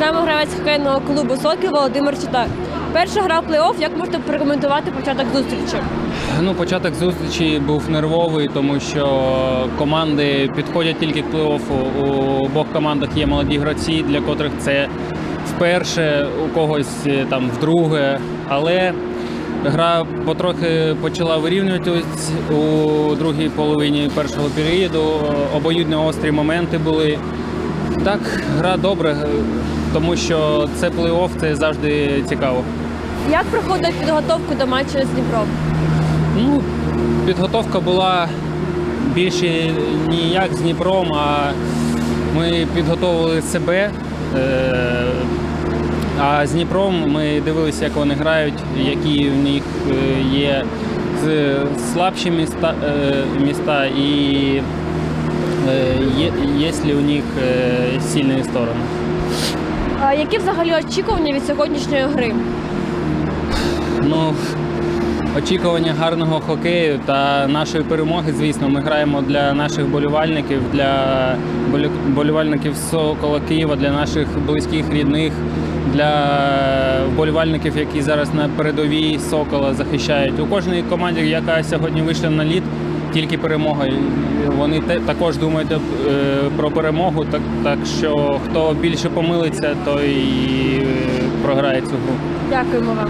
З нами гравець хокейного клубу Сокіл Володимир Читак. Перша гра в плей-офф. Як можете прокоментувати початок зустрічі? Ну, початок зустрічі був нервовий, тому що команди підходять тільки к плей-оффу. У обох командах є молоді гравці, для котрих це вперше, у когось е, там вдруге. Але гра потрохи почала вирівнюватись у другій половині першого періоду. Обоюдно острі моменти були. Так, гра добре, тому що це плей-офф, це завжди цікаво. Як проходить підготовку до матчу з Дніпром? Ну, підготовка була більше ніяк з Дніпром, а ми підготовили себе. Е, А з Дніпром ми дивилися, як вони грають, які в них е, є з- слабші міста, е, міста і е, є ли у них е, сильні сторони. А які взагалі очікування від сьогоднішньої гри? Ну, очікування гарного хокею та нашої перемоги, звісно, ми граємо для наших болівальників, для болі- болівальників Сокола Києва, для наших близьких, рідних, для вболівальників, які зараз на передовій Сокола захищають. У кожній команді, яка сьогодні вийшла на лід, тільки перемога. Вони те- також думають е, про перемогу, так, так що хто більше помилиться, той і, е, програє цю гру. Дякуємо вам.